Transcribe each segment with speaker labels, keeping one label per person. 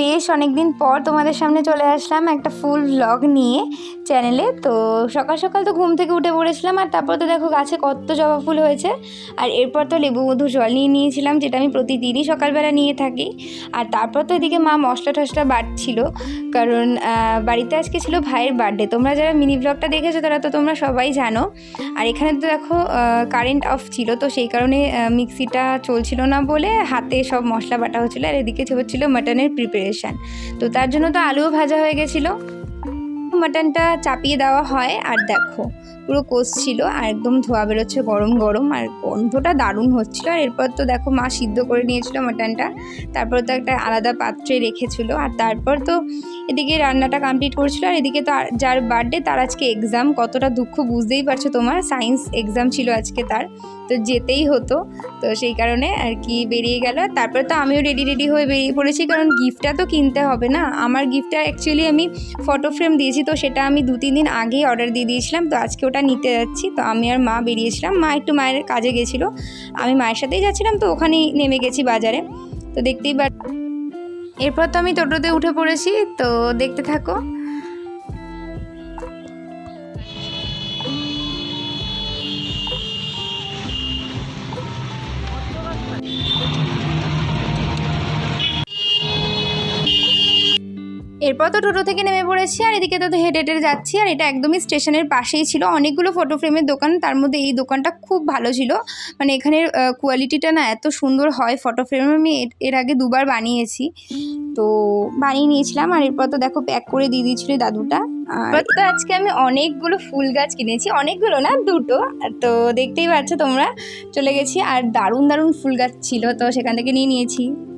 Speaker 1: বেশ অনেক দিন পর তোমাদের সামনে চলে আসলাম একটা ফুল ব্লগ নিয়ে চ্যানেলে তো সকাল সকাল তো ঘুম থেকে উঠে পড়েছিলাম আর তারপর তো দেখো গাছে কত জবা ফুল হয়েছে। আর এরপর তো লেবু মধু জল নিয়ে নিয়েছিলাম, যেটা আমি প্রতিদিনই সকালবেলা নিয়ে থাকি। আর তারপর তো এদিকে মা মশলা টশলা বাটছিল, কারণ বাড়িতে আজকে ছিল ভাইয়ের বার্থডে তোমরা যারা মিনি ব্লগটা দেখেছ, তারা তো তোমরা সবাই জানো। আর এখানে তো দেখো কারেন্ট অফ ছিল, তো সেই কারণে মিক্সিটা চলছিল না বলে হাতে সব মশলা বাটা হচ্ছিল। আর এদিকে হচ্ছিল মাটনের প্রিপারেশান তো তার জন্য তো আলুও ভাজা হয়ে গেছিল। মাটনটা চাপিয়ে দেওয়া হয় আর দেখো পুরো কষছিল আর একদম ধোয়া বেরোচ্ছে গরম গরম আর গন্ধটা দারুণ হচ্ছিল। আর এরপর তো দেখো মা সিদ্ধ করে নিয়েছিল মাটনটা তারপর তো একটা আলাদা পাত্রে রেখেছিল আর তারপর তো এদিকে রান্নাটা কমপ্লিট করছিল আর এদিকে তো যার বার্থডে তার আজকে এক্সাম কতটা দুঃখ বুঝতেই পারছ তোমার? সায়েন্স এক্সাম ছিল আজকে তার, তো যেতেই হতো। তো সেই কারণে আর কি বেরিয়ে গেল। তারপরে তো আমিও রেডি রেডি হয়ে বেরিয়ে পড়েছি কারণ গিফটটা তো কিনতে হবে না। আমার গিফটটা অ্যাকচুয়ালি আমি ফটো ফ্রেম দিয়েছি, তো সেটা আমি দু, তিন দিন আগেই অর্ডার দিয়ে দিয়েছিলাম। তো আজকে ওটা নিতে যাচ্ছি। তো আমি আর মা বেরিয়েছিলাম। মা একটু মায়ের কাজে গেছিল। আমি মায়ের সাথেই যাচ্ছিলাম। তো ওখানেই নেমে গেছি বাজারে। তো দেখতেই পার এরপর তো আমি টোটোতে উঠে পড়েছি। তো দেখতে থাকো। এরপর তো টোটো থেকে নেমে পড়েছি আর এদিকে তো হেঁটে হেঁটে যাচ্ছি আর এটা একদমই স্টেশনের পাশেই ছিল। অনেকগুলো ফটো ফ্রেমের দোকান, তার মধ্যে এই দোকানটা খুব ভালো ছিল। মানে এখানের কোয়ালিটিটা না এত সুন্দর হয় ফটো ফ্রেম আমি এর- আগে দুবার বানিয়েছি। তো বানিয়ে নিয়েছিলাম আর এরপর তো দেখো প্যাক করে দিয়ে দিয়েছিল দাদুটা। তো আজকে আমি অনেকগুলো ফুল গাছ কিনেছি। অনেকগুলো না, দুটো। তো দেখতেই পাচ্ছ তোমরা, চলে গেছি। আর দারুণ দারুণ ফুল গাছ ছিল, তো সেখান থেকে নিয়ে নিয়েছি।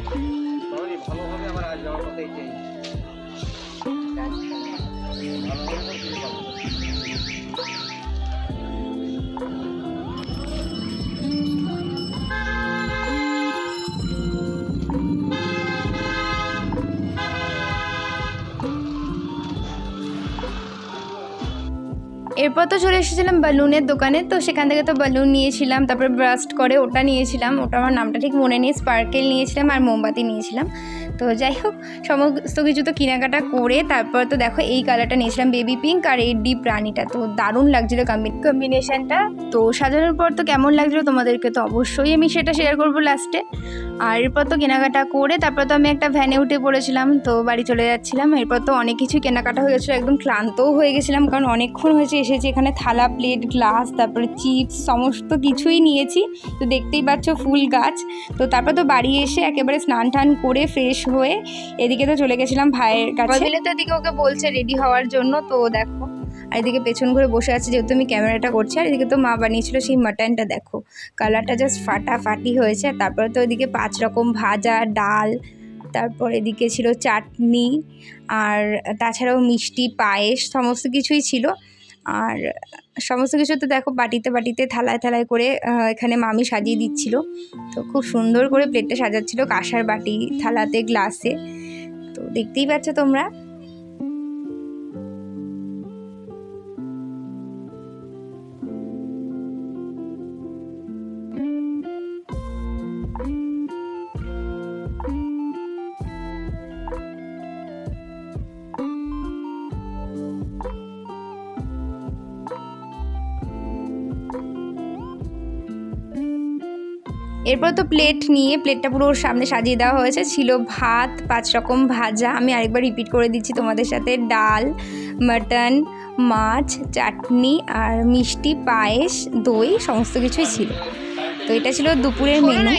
Speaker 1: তো
Speaker 2: বাবারে ভালো হবে আমার আজ যাওয়ার কথা এটাই ভালো
Speaker 1: এরপর তো চলে এসেছিলাম বালুনের দোকানে, তো সেখান থেকে তো বালুন নিয়েছিলাম, তারপরে ব্রাস্ট করে ওটা নিয়েছিলাম, ওটা আমার নামটা ঠিক মনে নেই স্পার্কেল নিয়েছিলাম আর মোমবাতি নিয়েছিলাম। তো যাই হোক, সমস্ত কিছু তো কেনাকাটা করে তারপর তো দেখো এই কালারটা নিয়েছিলাম বেবি পিঙ্ক আর এই ডিপ রানিটা, তো দারুণ লাগছিল কম্বিনেশনটা তো সাজানোর পর তো কেমন লাগছিল তোমাদেরকে তো অবশ্যই আমি সেটা শেয়ার করব লাস্টে আর এরপর তো কেনাকাটা করে তারপর তো আমি একটা ভ্যানে উঠে পড়েছিলাম, তো বাড়ি চলে যাচ্ছিলাম। এরপর তো অনেক কিছু কেনাকাটা হয়ে গেছিল, একদম ক্লান্তও হয়ে গেছিলাম, কারণ অনেকক্ষণ হয়েছে, এসেছি এখানে থালা প্লেট গ্লাস তারপরে চিপস সমস্ত কিছুই নিয়েছি। তো দেখতেই পাচ্ছ ফুল গাছ। তো তারপর তো বাড়ি এসে একেবারে স্নান টান করে ফ্রেশ হয়ে এদিকে তো চলে গেছিলাম ভাইয়ের কাছে। তো এদিকে ওকে বলছে রেডি হওয়ার জন্য, তো দেখো। আর এদিকে পেছন ঘুরে বসে আছে, যেহেতু আমি ক্যামেরাটা করছি। আর এদিকে তো মা বানিয়েছিল সেই মাটনটা দেখো। কালারটা জাস্ট ফাটাফাটি হয়েছে। আর তারপরে তো এদিকে পাঁচ রকম ভাজা, ডাল, তারপর এদিকে ছিল চাটনি, আর তাছাড়াও মিষ্টি, পায়েস, সমস্ত কিছুই ছিল। আর সমস্ত কিছু তো দেখো বাটিতে বাটিতে, থালায় থালায় করে এখানে মামি সাজিয়ে দিচ্ছিল। তো খুব সুন্দর করে প্লেটটা সাজাচ্ছিল কাঁসার বাটি, থালাতে, গ্লাসে। তো দেখতেই পাচ্ছ তোমরা। এরপর তো প্লেট নিয়ে প্লেটটা পুরো ওর সামনে সাজিয়ে দেওয়া হয়েছে। ছিল ভাত পাঁচ রকম ভাজা। আমি আরেকবার রিপিট করে দিচ্ছি তোমাদের সাথে। ডাল মাটন মাছ চাটনি আর মিষ্টি পায়েস দই সমস্ত কিছুই ছিল। তো এটা ছিল দুপুরের মেনু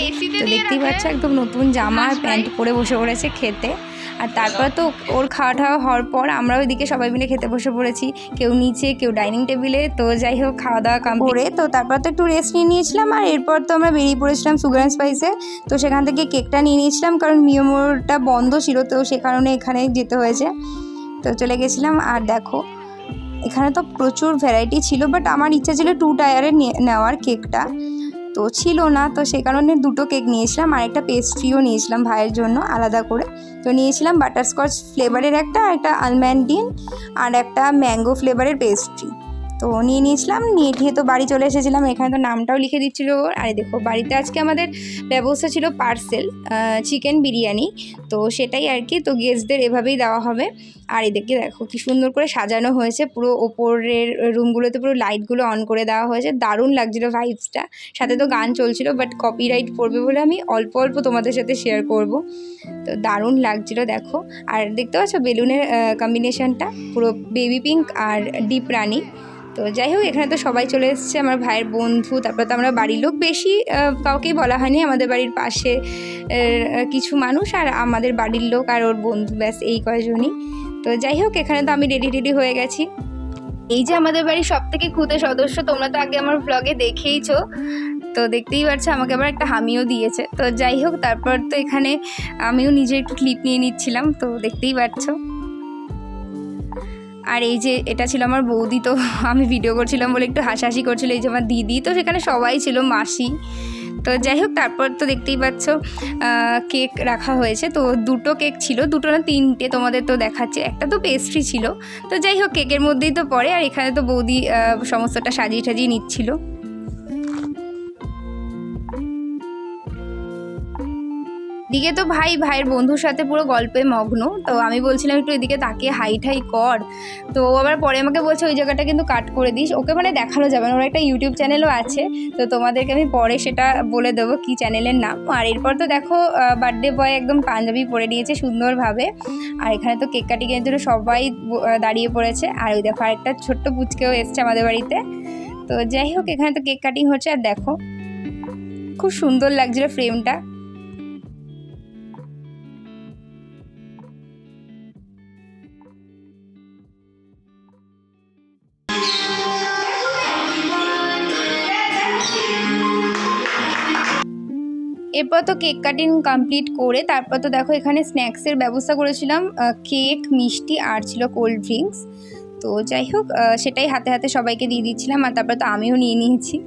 Speaker 1: তো দেখতেই পাচ্ছ একদম নতুন জামা আর প্যান্ট পরে বসে পড়েছে খেতে। আর তারপর তো ওর খাওয়া টাওয়া হওয়ার পর আমরা ওইদিকে সবাই মিলে খেতে বসে পড়েছি। কেউ নিচে, কেউ ডাইনিং টেবিলে তো যাই হোক, খাওয়া দাওয়া কাম করে তো তারপর তো একটু রেস্ট নিয়ে নিয়েছিলাম আর এরপর তো আমরা বেরিয়ে পড়েছিলাম সুগার অ্যান্ড স্পাইসে তো সেখান থেকে কেকটা নিয়ে নিয়েছিলাম কারণ মিওমোরটা বন্ধ ছিল, তো সে কারণে এখানে যেতে হয়েছে। তো চলে গেছিলাম আর দেখো, এখানে তো প্রচুর ভ্যারাইটি ছিল বাট আমার ইচ্ছা ছিল টু টায়ারের নেওয়ার কেকটা তো ছিল না, তো সে কারণে দুটো কেক নিয়েছিলাম আর একটা পেস্ট্রিও নিয়েছিলাম ভাইয়ের জন্য আলাদা করে। তো নিয়েছিলাম বাটারস্কচ ফ্লেভারের একটা একটা আলম্যান্ডিন আর একটা ম্যাঙ্গো ফ্লেভারের পেস্ট্রি তো নিয়ে নিয়েছিলাম, নিয়ে ঠিয়ে তো বাড়ি চলে এসেছিলাম। এখানে তো নামটাও লিখে দিচ্ছিল। আর দেখো, বাড়িতে আজকে আমাদের ব্যবস্থা ছিল পার্সেল চিকেন বিরিয়ানি। তো সেটাই আর কি, তো গেস্টদের এভাবেই দেওয়া হবে। আর এদিকে দেখো, কি সুন্দর করে সাজানো হয়েছে। পুরো ওপরের রুমগুলোতে পুরো লাইটগুলো অন করে দেওয়া হয়েছে। দারুণ লাগছিল ভাইবসটা সাথে তো গান চলছিল বাট কপিরাইট পড়বে বলে আমি অল্প অল্প তোমাদের সাথে শেয়ার করব। তো দারুণ লাগছিল, দেখো। আর দেখতে পাচ্ছ, বেলুনের কম্বিনেশনটা পুরো বেবি পিঙ্ক আর ডিপ রানি। তো যাই হোক, এখানে তো সবাই চলে এসছে, আমার ভাইয়ের বন্ধু, তারপর তো আমরা বাড়ির লোক বেশি কাউকেই বলা হয়নি, আমাদের বাড়ির পাশে কিছু মানুষ আর আমাদের বাড়ির লোক আর ওর বন্ধু, ব্যাস এই কয়জনই। তো যাই হোক, এখানে তো আমি রেডি রেডি হয়ে গেছি। এই যে আমাদের বাড়ির সব থেকে খুদে সদস্য, তোমরা তো আগে আমার ব্লগে দেখেইছো, তো দেখতেই পাচ্ছ আমাকে আবার একটা হামিও দিয়েছে। তো যাই হোক, তারপর তো এখানে আমিও নিজে একটু ক্লিপ নিয়ে নিচ্ছিলাম, তো দেখতেই পাচ্ছ আর এই যে এটা ছিল আমার বৌদি, তো আমি ভিডিও করছিলাম বলে একটু হাসাহাসি করছিল। এই যে আমার দিদি, তো সেখানে সবাই ছিল, মাসি। তো যাই হোক, তারপর তো দেখতেই পাচ্ছ কেক রাখা হয়েছে। তো দুটো কেক ছিল, দুটো না তিনটে তোমাদের তো দেখাচ্ছে। একটা তো পেস্ট্রি ছিল। তো যাই হোক কেকের মধ্যেই তো পড়ে। আর এখানে তো বৌদি সমস্তটা সাজিয়ে টাজিয়ে নিচ্ছিল। দিকে তো ভাই, ভাইয়ের বন্ধুর সাথে পুরো গল্পে মগ্ন। তো আমি বলছিলাম একটু এদিকে তাকিয়ে হাই ঠাই কর। তো আবার পরে আমাকে বলছে, ওই জায়গাটা কিন্তু কাট করে দিস। ওকে মানে দেখানো যাবে না। ওর একটা ইউটিউব চ্যানেলও আছে। তো তোমাদেরকে আমি পরে সেটা বলে দেবো কি চ্যানেলের নাম। আর এরপর তো দেখো বার্থডে বয় একদম পাঞ্জাবি পরে দিয়েছে সুন্দরভাবে। আর এখানে তো কেক কাটিংয়ের জন্য সবাই দাঁড়িয়ে পড়েছে। আর ওই দেখো আরেকটা ছোট্ট পুচকেও এসছে আমাদের বাড়িতে। তো যাই হোক, এখানে তো কেক কাটিং হচ্ছে। আর দেখো, খুব সুন্দর লাগছিল ফ্রেমটা এরপর তো কেক কাটিং কমপ্লিট করে তারপর তো দেখো এখানে স্ন্যাক্সের ব্যবস্থা করেছিলাম কেক মিষ্টি আর ছিল কোল্ড ড্রিঙ্কস তো যাই হোক সেটাই হাতে হাতে সবাইকে দিয়ে দিচ্ছিলাম আর তারপর তো আমিও নিয়ে নিয়েছি।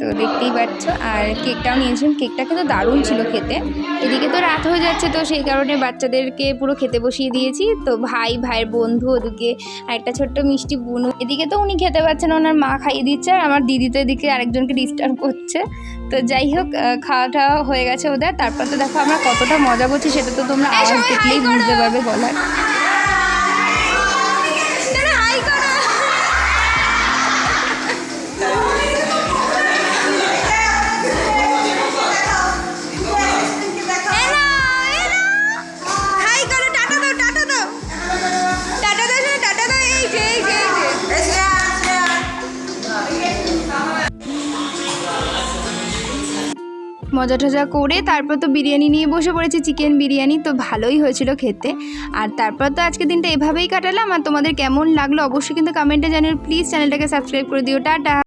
Speaker 1: তো দেখতেই পাচ্ছ। আর কেকটাও নিয়েছিলাম কেকটা কিন্তু দারুণ ছিল খেতে। এদিকে তো রাত হয়ে যাচ্ছে তো সেই কারণে বাচ্চাদেরকে পুরো খেতে বসিয়ে দিয়েছি। তো ভাই ভাইয়ের বন্ধু ওদিকে আর একটা ছোট্ট মিষ্টি বুনু। এদিকে তো উনি খেতে পারছেন না, ওনার মা খাইয়ে দিচ্ছে আর আমার দিদি তো এদিকে আরেকজনকে ডিস্টার্ব করছে। তো যাই হোক খাওয়া টাওয়া হয়ে গেছে ওদের। তারপর তো দেখো আমরা কতটা মজা করছি সেটা তো তোমরা আওয়াজ দেখলেই বুঝতে পারবে গলার মজা টজা করে তারপর তো বিরিয়ানি নিয়ে বসে পড়েছি, চিকেন বিরিয়ানি তো ভালোই হয়েছিল খেতে। আর তারপর তো আজকে দিনটা এভাবেই কাটালাম। আর তোমাদের কেমন লাগল অবশ্যই কিন্তু কমেন্টে জানিও। প্লিজ চ্যানেলটাকে সাবস্ক্রাইব করে দিও। টাটা